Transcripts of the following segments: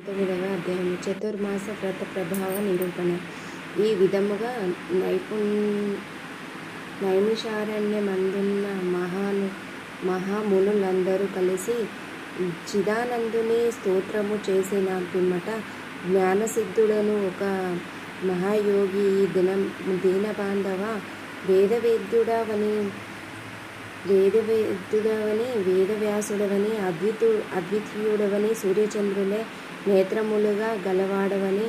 తొమ్మిదవ అధ్యాయం చతుర్మాస వ్రత ప్రభావ నిరూపణ. ఈ విధముగా నైపుణ్ నైమిషారణ్యమందున్న మహాను మహామునులందరూ కలిసి చిదానందుని స్తోత్రము చేసిన పిమ్మట జ్ఞానసిద్ధుడను ఒక మహాయోగి ఈ దినం దీనబాంధవ వేదవేద్యుడవని వేదవేద్యుడవని వేదవ్యాసుడవని అద్వితు అద్వితీయుడవని సూర్యచంద్రులే నేత్రములుగా గలవాడవని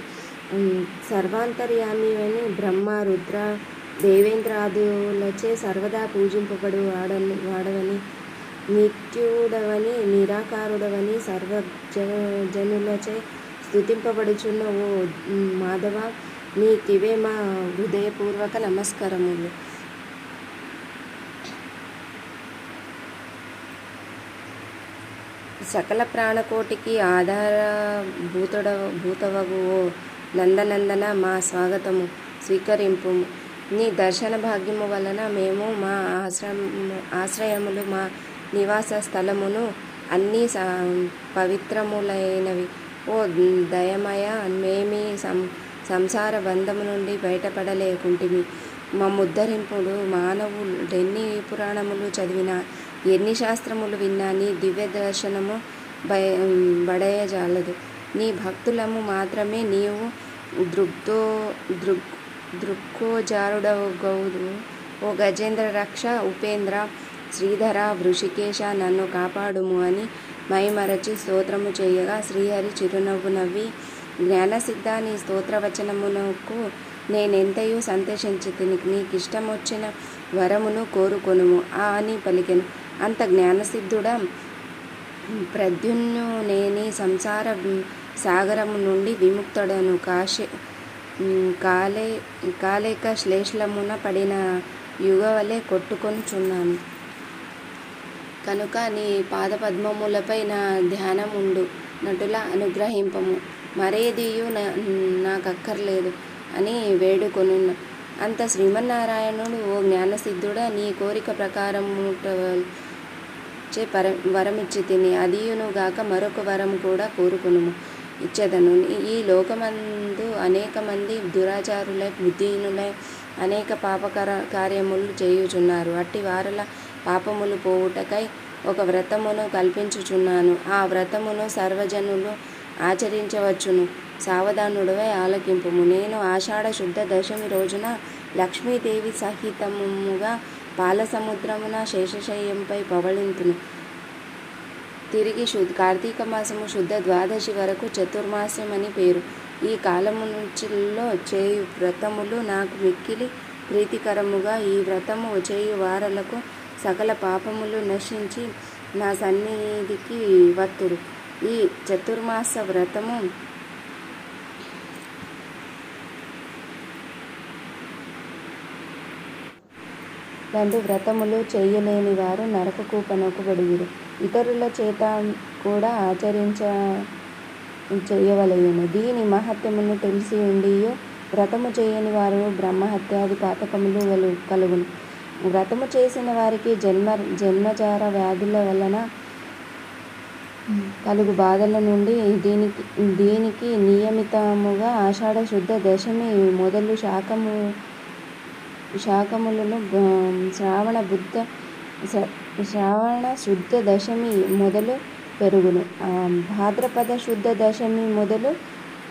సర్వాంతర్యామివని బ్రహ్మ రుద్ర దేవేంద్రాదులచే సర్వదా పూజింపబడు వాడని వాడవని నిత్యుడవని నిరాకారుడవని సర్వ జనులచే స్థుతింపబడుచున్న ఓ మాధవ నీకివే మా హృదయపూర్వక నమస్కారములు. సకల ప్రాణకోటికి ఆధార భూతుడ భూతవగు ఓ నందనందన మా స్వాగతము స్వీకరింపు. నీ దర్శన భాగ్యము వలన మేము మా ఆశ్రమ ఆశ్రయములు మా నివాస స్థలమును అన్నీ పవిత్రములైనవి. ఓ దయమయ మేమి సం సంసార బంధము నుండి బయటపడలేకుంటిమి. ముద్దరింపుడు మానవులు ఎన్ని పురాణములు చదివినా ఎన్ని శాస్త్రములు విన్నా నీ దివ్య దర్శనము భయ బడయజాలదు. నీ భక్తులము మాత్రమే నీవు దృగ్ధో దృగ్ దృక్కోజారుడగౌదు ఓ గజేంద్ర రక్ష ఉపేంద్ర శ్రీధర వృషికేశ నన్ను కాపాడుము అని మైమరచి స్తోత్రము చేయగా శ్రీహరి చిరునవ్వు నవ్వి జ్ఞానసిద్ధ నీ స్తోత్రవచనమునకు నేనెంతయో సంతోషించి నీకు ఇష్టమొచ్చిన వరమును కోరుకొనుము ఆ అని పలికెను. అంత జ్ఞానసిద్ధుడా. ప్రద్యున్ను నేని సంసార సాగరము నుండి విముక్తుడను. కాశే కాలే కాలేక శ్లేష్లమున పడిన యుగవలే కొట్టుకొనుచున్నాను. కనుక నీ పాదపద్మములపై నా ధ్యానం ఉండు నటుల అనుగ్రహింపము. మరేదియు నా- నాకక్కర్లేదు అని వేడుకొను అంత శ్రీమన్నారాయణుడు ఓ జ్ఞానసిద్ధుడా నీ కోరిక ప్రకారము చే పర వరమిచ్చి తిని అదియును గాక మరొక వరం కూడా కోరుకునుము. ఇచ్చేదను. ఈ లోకమందు అనేక మంది దురాచారులై బుద్ధిహీనులై అనేక పాపకర కార్యములు చేయుచున్నారు. అట్టి వారుల పాపములు పోవుటకై ఒక వ్రతమును కల్పించుచున్నాను. ఆ వ్రతమును సర్వజనులు ఆచరించవచ్చును. సావధానుడవై ఆలకింపుము. నేను ఆషాఢ శుద్ధ దశమి రోజున లక్ష్మీదేవి సహితముగా పాలసముద్రమున శేషశయ్యంపై పవళింతును. తిరిగి శు కార్తీక మాసము శుద్ధ ద్వాదశి వరకు చతుర్మాసం అని పేరు. ఈ కాలము నుంచిలో చేయు వ్రతములు నాకు మిక్కిలి ప్రీతికరముగా ఈ వ్రతము చేయు వారలకు సకల పాపములు నశించి నా సన్నిధికి వత్తురు. ఈ చతుర్మాస వ్రతము రెండు వ్రతములు చేయలేని వారు నరక కూపనకు బడిగిరు ఇతరుల చేత కూడా ఆచరించ చేయవలయును దీని మహత్యమును తెలిసి ఉండియో వ్రతము చేయని వారు బ్రహ్మహత్యాది పాతకములు వలు కలుగును. వ్రతము చేసిన వారికి జన్మ జన్మజార వ్యాధుల వలన కలుగు బాధల నుండి దీనికి దీనికి నియమితముగా ఆషాఢ శుద్ధ దశమి మొదలు శాఖము శాకములను శ్రావణ బుద్ధ శ్ర- శ్రావణ శుద్ధ దశమి మొదలు పెరుగును. భాద్రపద శుద్ధ దశమి మొదలు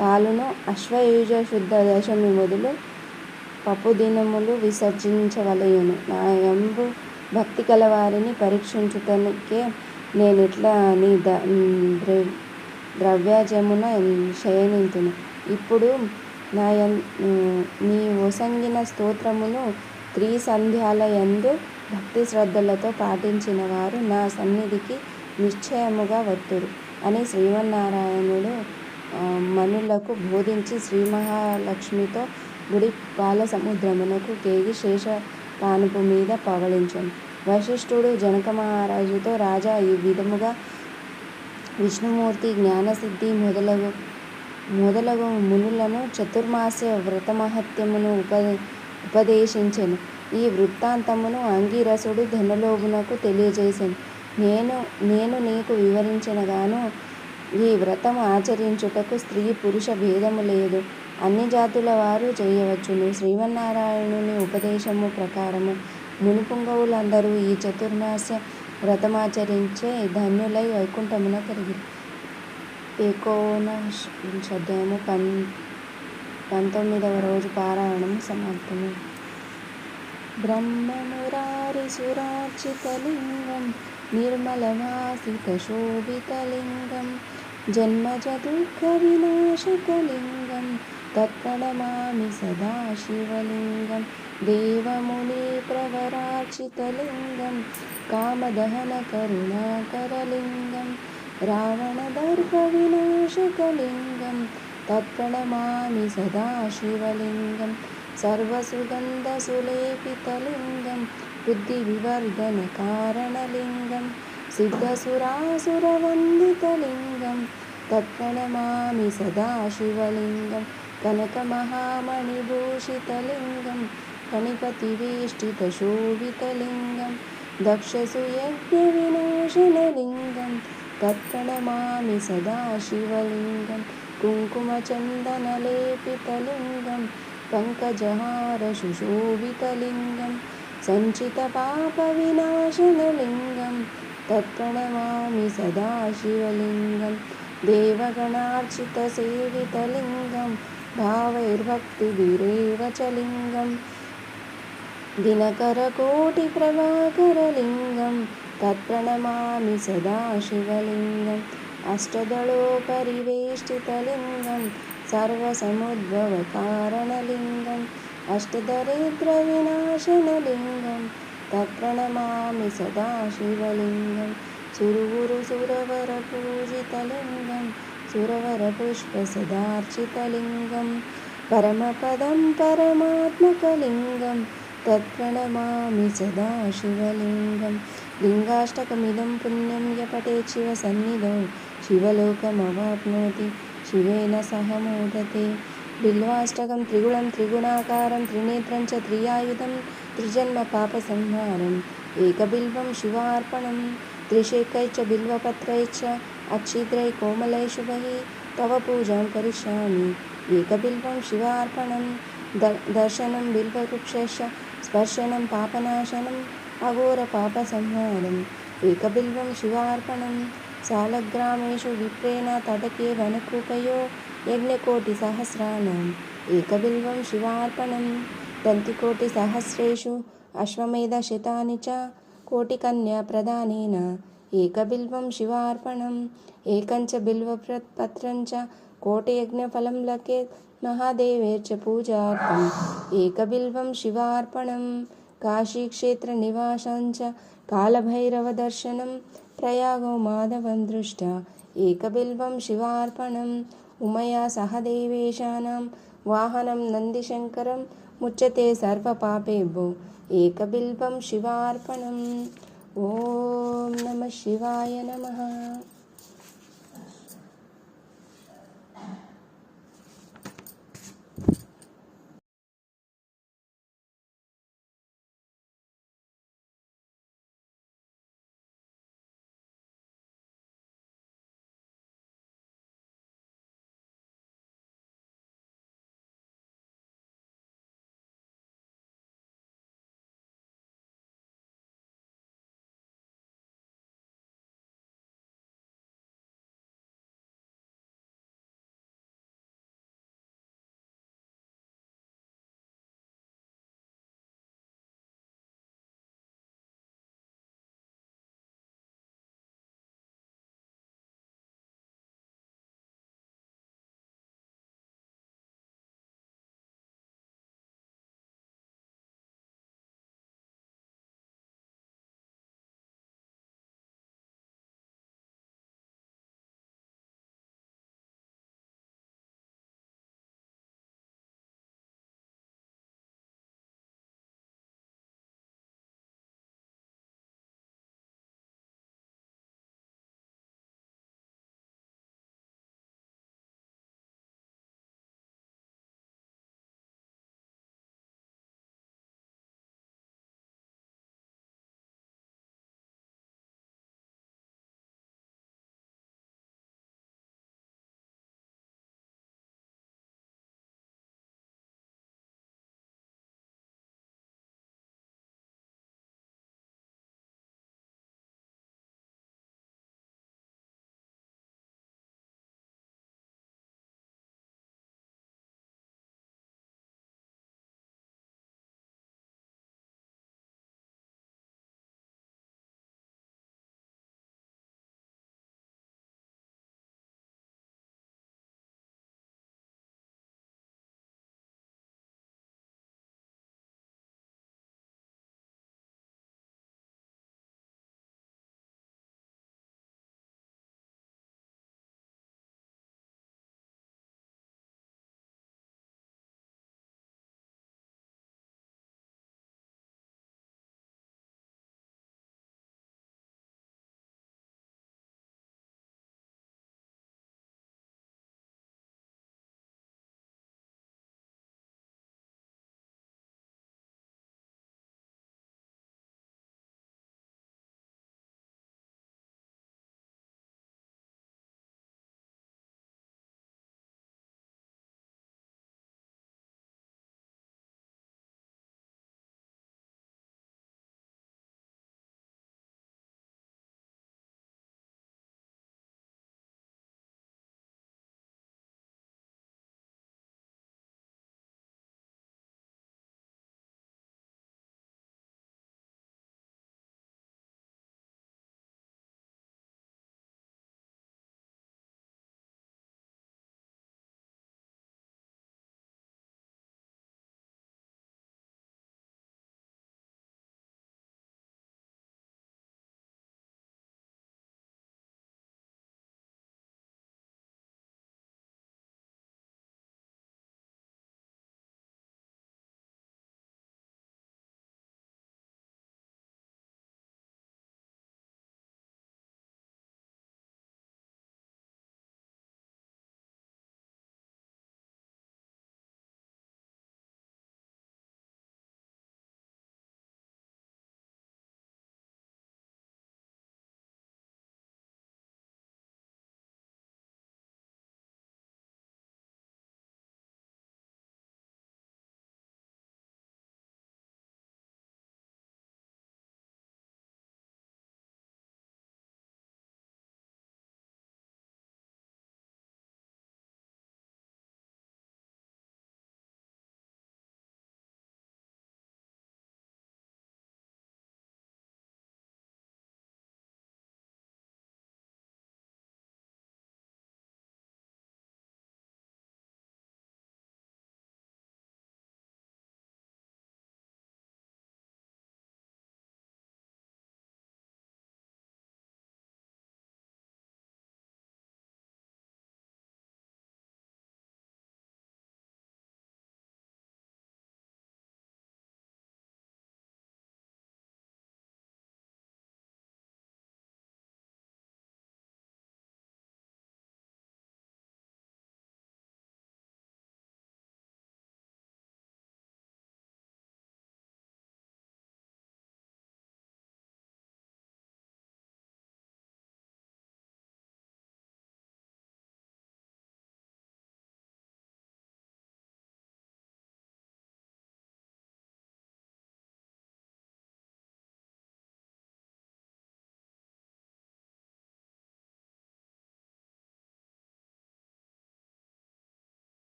పాలును అశ్వయుజ శుద్ధ దశమి మొదలు పప్పు దినములు విసర్జించవలయును నా ఎంబు భక్తి కల వారిని పరీక్షించుటకే నేను ఇట్లా నీ ద ద్రవ్- శయనింతును. ఇప్పుడు నా యం- నీ ఒసంగిన స్తోత్రమును త్రిసంధ్యాల సంధ్యాలయందు భక్తి శ్రద్ధలతో పాటించిన వారు నా సన్నిధికి నిశ్చయముగా వత్తురు అని శ్రీమన్నారాయణుడు మనులకు బోధించి శ్రీ మహాలక్ష్మితో గుడి పాల సముద్రమునకు కేగి శేష పానుపు మీద పవళించను. వశిష్ఠుడు జనక మహారాజుతో రాజా ఈ విధముగా విష్ణుమూర్తి జ్ఞానసిద్ధి మొదలగు మొదలగు మునులను చతుర్మాస వ్రతమహత్యమును ఉప ఉపదేశించెను. ఈ వృత్తాంతమును అంగీరసుడు ధనలోభునకు తెలియజేశాను నేను నేను నీకు వివరించినగాను ఈ వ్రతం ఆచరించుటకు స్త్రీ పురుష భేదము లేదు. అన్ని జాతుల వారు చేయవచ్చును. శ్రీమన్నారాయణుని ఉపదేశము ప్రకారము మునిపుంగవులందరూ ఈ చతుర్మాస వ్రతమాచరించే ధన్యులై వైకుంఠమున కలిగి ఏకోనవింశోధ్యాయము పం పంతొమ్మిదవ రోజు పారాయణము సమాప్తము ब्रह्ममुरारिसुरार्चितलिङ्गं निर्मलवासितशोभितलिङ्गं जन्मजदुःखविनाशकलिङ्गं तत्प्रणमामि सदा शिवलिङ्गं देवमुनिप्रवरार्चितलिङ्गं कामदहनकरुणाकरलिङ्गं रावणदर्पविनाशकलिङ्गं तत्प्रणमामि सदा शिवलिङ्गं सर्वसुगन्धसुलेपितलिङ्गं बुद्धिविवर्धनकारणलिङ्गं सिद्धसुरासुरवन्दितलिङ्गं तत्प्रणमामि सदा शिवलिङ्गं कनकमहामणिभूषितलिङ्गं फणिपतिवेष्टितशोभितलिङ्गं दक्षसुयज्ञविनाशनलिङ्गं तत्प्रणमामि सदा शिवलिङ्गं कुङ्कुमचन्दनलेपितलिङ्गं पङ्कजहारशुशोभितलिङ्गं सञ्चितपापविनाशनलिङ्गं तत्प्रणमामि सदा शिवलिङ्गं देवगणार्चितसेवितलिङ्गं भावैर्भक्तिभिरेव च लिङ्गं दिनकरकोटिप्रभाकरलिङ्गं तत्प्रणमामि सदा शिवलिङ्गम् अष्टदलोपरिवेष्टितलिङ्गं सर्वसमुद्भवकारणलिङ्गम् अष्टदरिद्रविनाशनलिङ्गं तत्प्रणमामि सदा शिवलिङ्गं सुरवरपुष्पसदार्चितलिङ्गं परमपदं परमात्मकलिङ्गं तत्प्रणमामि सदा शिवलिङ्गं लिङ्गाष्टकमिदं पुण्यं यपठेत् शिवसन्निधौ शिवलोकमवाप्नोति शिवेन सह मोदते बिल्वाष्टकं त्रिगुणं त्रिगुणाकारं त्रिनेत्रं च त्रियायुधं त्रिजन्मपापसंहारम् एकबिल्वं शिवार्पणं त्रिशेकैश्च बिल्वपत्रैश्च अच्छिद्रैः कोमलैः शुभैः तव पूजां करिष्यामि एकबिल्वं शिवार्पणं द दर्शनं बिल्ववृक्षस्य स्पर्शनं అఘోర పాప సంహారం. ఏకబిల్వం శివార్పణం. సాలగ్రామేషు విప్రేణ తటకే వనకృపయో యజ్ఞకోటి సహస్రాణం ఏకబిల్వం శివార్పణం. దంతికోటి సహస్రేషు అశ్వమేధశతాని చ కోటికన్యా ప్రధానేన. ఏకబిల్వం శివార్పణం. ఏకంచ బిల్వపత్రంచ కోటయజ్ఞఫలం లకే మహాదేవేర్చ పూజార్థం ఏకబిల్వం శివార్పణం. च कालभैरवदर्शनं प्रयागो माधवं दृष्ट्वा एकबिल्वं शिवार्पणम् उमया सह देवेशानां वाहनं नन्दिशङ्करं मुच्यते सर्वपापेभ्यो एकबिल्वं शिवार्पणम्। ॐ नमः शिवाय नमः